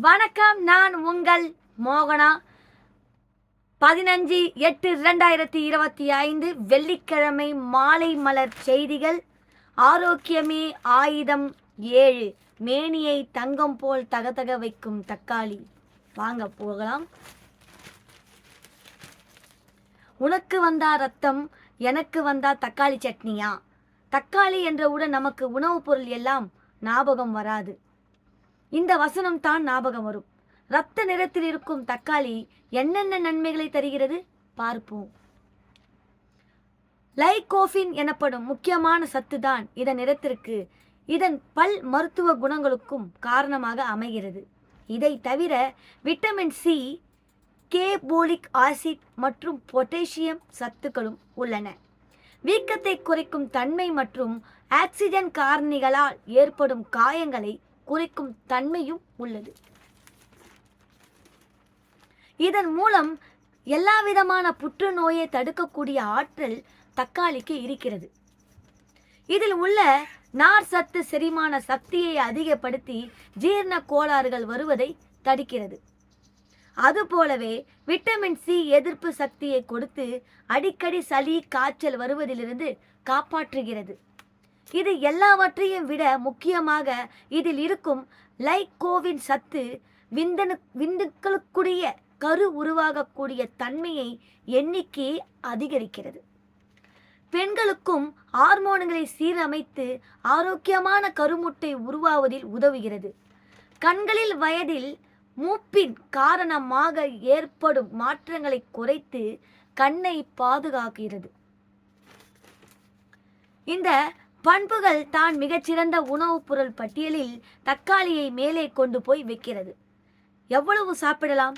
வணக்கம் நான் உங்கள் மோகனா. பதினஞ்சு எட்டு இரண்டாயிரத்தி இருபத்தி ஐந்து வெள்ளிக்கிழமை மாலை மலர் செய்திகள். ஆரோக்கியமே ஆயுதம் ஏழு. மேனியை தங்கம் போல் தகதக வைக்கும் தக்காளி. வாங்க போகலாம். உனக்கு வந்தா ரத்தம் எனக்கு வந்தா தக்காளி சட்னியா? தக்காளி என்றவுடன் நமக்கு உணவுப் பொருள் எல்லாம் ஞாபகம் வராது. இந்த வசனம் தான் ஞாபகம் வரும். ரத்த நிறத்தில் இருக்கும் தக்காளி என்னென்ன நன்மைகளை தருகிறது? பார்ப்போம். லைகோஃபின் எனப்படும் முக்கியமான சத்து தான் இதன் நிறத்திற்கு. இதன் பல் மருத்துவ குணங்களுக்கும் காரணமாக அமைகிறது. இதை தவிர விட்டமின் சி கேபோலிக் ஆசிட் மற்றும் பொட்டாசியம் சத்துக்களும் உள்ளன. வீக்கத்தை குறைக்கும் தன்மை மற்றும் ஆக்சிஜன் காரணிகளால் ஏற்படும் காயங்களை குறைக்கும் தன்மையும் உள்ளது. இதன் மூலம் எல்லா விதமான புற்றுநோயை தடுக்கக்கூடிய ஆற்றல் தக்காளிக்கு இருக்கிறது. இதில் உள்ள நார் சத்து செரிமான சக்தியை அதிகப்படுத்தி ஜீரண கோளாறுகள் வருவதை தடுக்கிறது. அதுபோலவே விட்டமின் சி எதிர்ப்பு சக்தியை கொடுத்து அடிக்கடி சளி காய்ச்சல் வருவதிலிருந்து காப்பாற்றுகிறது. இது எல்லாவற்றையும் விட முக்கியமாக இதில் இருக்கும் லைகோவின் சத்து விந்தனு விந்துக்களுக்குரிய கரு உருவாகக்கூடிய தன்மையை எண்ணிக்கையை அதிகரிக்கிறது. பெண்களுக்கும் ஹார்மோன்களை சீரமைத்து ஆரோக்கியமான கருமுட்டை உருவாவதில் உதவுகிறது. கண்களில் வயதில் மூப்பின் காரணமாக ஏற்படும் மாற்றங்களை குறைத்து கண்ணை பாதுகாக்கிறது. இந்த பண்புகள் தான் மிகச்சிறந்த உணவுப் பொருள் பட்டியலில் தக்காளியை மேலே கொண்டு போய் வைக்கிறது. எவ்வளவு சாப்பிடலாம்?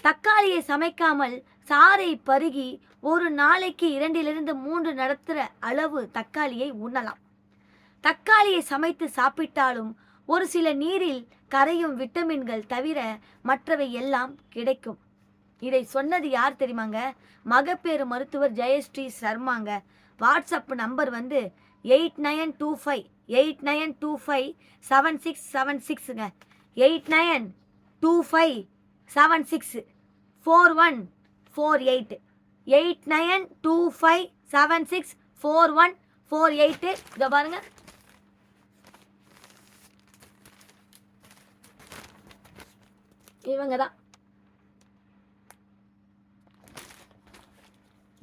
தக்காளியை சமைக்காமல் சாறை பருகி ஒரு நாளைக்கு இரண்டிலிருந்து மூன்று நடத்துகிற அளவு தக்காளியை உண்ணலாம். தக்காளியை சமைத்து சாப்பிட்டாலும் ஒரு சில நீரில் கரையும் விட்டமின்கள் தவிர மற்றவை எல்லாம் கிடைக்கும். இதை சொன்னது யார் தெரியுமாங்க? மகப்பேறு மருத்துவர் ஜெயஸ்ரீ சர்மாங்க. வாட்ஸ்அப் நம்பர் வந்து eight nine two five eight nine two five seven six seven சிக்ஸுங்க. Eight nine two five seven six four one four eight. Eight nine two five seven six four one four eight இதை பாருங்கள் இவங்க தான்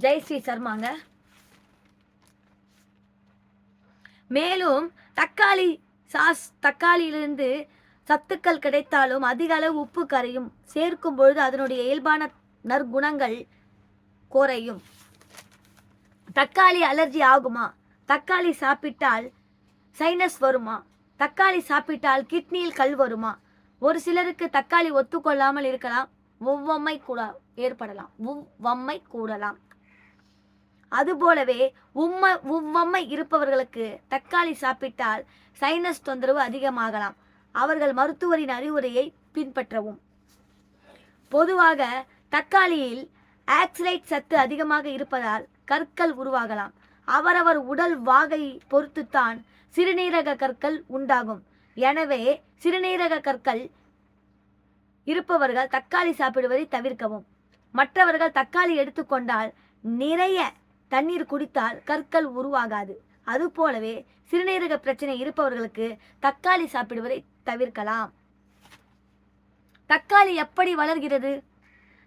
ஜெயஸ்ரீ சர்மாங்க. மேலும் தக்காளி sauce தக்காளியிலிருந்து சத்துக்கள் கிடைத்தாலும் அதிக அளவு உப்பு கரையும். சேர்க்கும் பொழுது அதனுடைய இயல்பான நற்குணங்கள் குறையும். தக்காளி அலர்ஜி ஆகுமா? தக்காளி சாப்பிட்டால் சைனஸ் வருமா? தக்காளி சாப்பிட்டால் கிட்னியில் கல் வருமா? ஒரு சிலருக்கு தக்காளி ஒத்துக்கொள்ளாமல் இருக்கலாம். ஒவ்வொம்மை கூட ஏற்படலாம். ஒவ்வொம்மை கூடலாம். அதுபோலவே உம்ம உவ்வம்மை இருப்பவர்களுக்கு தக்காளி சாப்பிட்டால் சைனஸ் தொந்தரவு அதிகமாகலாம். அவர்கள் மருத்துவரின் அறிவுரையை பின்பற்றவும். பொதுவாக தக்காளியில் ஆக்சிலைட் சத்து அதிகமாக இருப்பதால் கற்கள் உருவாகலாம். அவரவர் உடல் வாகை பொறுத்துத்தான் சிறுநீரக கற்கள் உண்டாகும். எனவே சிறுநீரக கற்கள் இருப்பவர்கள் தக்காளி சாப்பிடுவதை தவிர்க்கவும். மற்றவர்கள் தக்காளி எடுத்துக்கொண்டால் நிறைய தண்ணீர் குடித்தால் கற்கள் உருவாகாது. அதுபோலவே சிறுநீரக பிரச்சனை இருப்பவர்களுக்கு தக்காளி சாப்பிடுவதை தவிர்க்கலாம். தக்காளி எப்படி வளர்கிறது?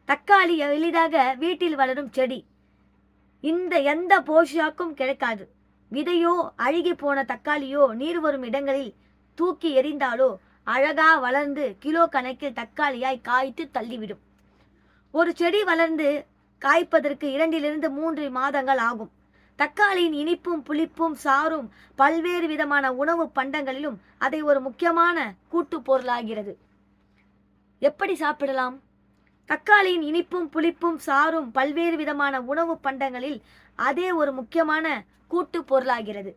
தக்காளி எளிதாக வீட்டில் வளரும் செடி. இந்த எந்த போஷாக்கும் கிடைக்காது. விதையோ அழுகி போன தக்காளியோ நீர் வரும் இடங்களில் தூக்கி எறிந்தாலோ அழகா வளர்ந்து கிலோ கணக்கில் தக்காளியாய் காய்த்து தள்ளிவிடும். ஒரு செடி வளர்ந்து காய்ப்பதற்கு இரண்டிலிருந்து மூன்று மாதங்கள் ஆகும். தக்காளியின் இனிப்பும் புளிப்பும் சாரும் பல்வேறு விதமான உணவு பண்டங்களிலும் அதை ஒரு முக்கியமான கூட்டு பொருளாகிறது. எப்படி சாப்பிடலாம்? தக்காளியின் இனிப்பும் புளிப்பும் சாரும் பல்வேறு விதமான உணவு பண்டங்களில் அதே ஒரு முக்கியமான கூட்டு பொருளாகிறது.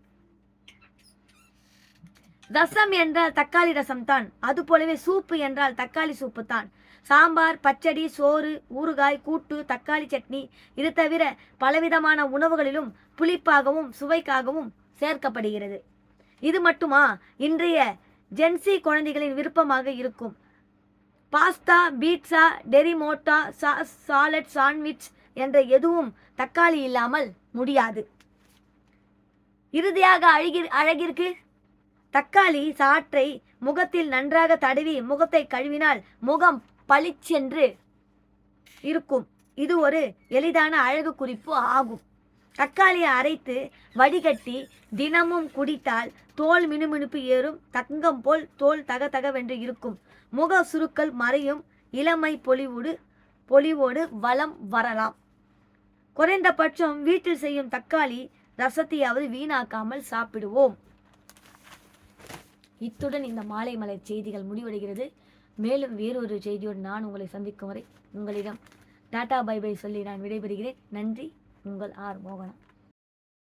ரசம் என்றால் தக்காளி ரசம் தான் அதுபோலவே சூப்பு என்றால் தக்காளி சூப்பு தான் சாம்பார் பச்சடி சோறு ஊறுகாய் கூட்டு தக்காளி சட்னி. இது தவிர பலவிதமான உணவுகளிலும் புளிப்பாகவும் சுவைக்காகவும் சேர்க்கப்படுகிறது. இது மட்டுமா? இன்றைய ஜென்சி குழந்தைகளின் விருப்பமாக இருக்கும். பாஸ்தா பீட்சா டெரிமோட்டா சாஸ் சாலட் சாண்ட்விச் என்ற எதுவும் தக்காளி இல்லாமல் முடியாது. இறுதியாக அழகி அழகிற்கு தக்காளி சாற்றை முகத்தில் நன்றாக தடவி முகத்தை கழுவினால் முகம் பளிச்சென்று இருக்கும். இது ஒரு எளிதான அழகு குறிப்பு ஆகும். தக்காளியை அரைத்து வடிகட்டி தினமும் குடித்தால் தோல் மினுமினுப்பு ஏறும். தங்கம் போல் தோல் தகதகவென்று இருக்கும். முக சுருக்கள் மறையும். இளமை பொலிவோடு பொலிவோடு வளம் வரலாம். குறைந்தபட்சம் வீட்டில் செய்யும் தக்காளி ரசத்தையாவது வீணாக்காமல் சாப்பிடுவோம். இத்துடன் இந்த மாலை மலர் செய்திகள் முடிவடைகிறது. மேலும் வேறொரு செய்தியோடு நான் உங்களை சந்திக்கும் வரை உங்களிடம் டாடா பை பை சொல்லி நான் விடைபெறுகிறேன். நன்றி. உங்கள் ஆர் மோகனா.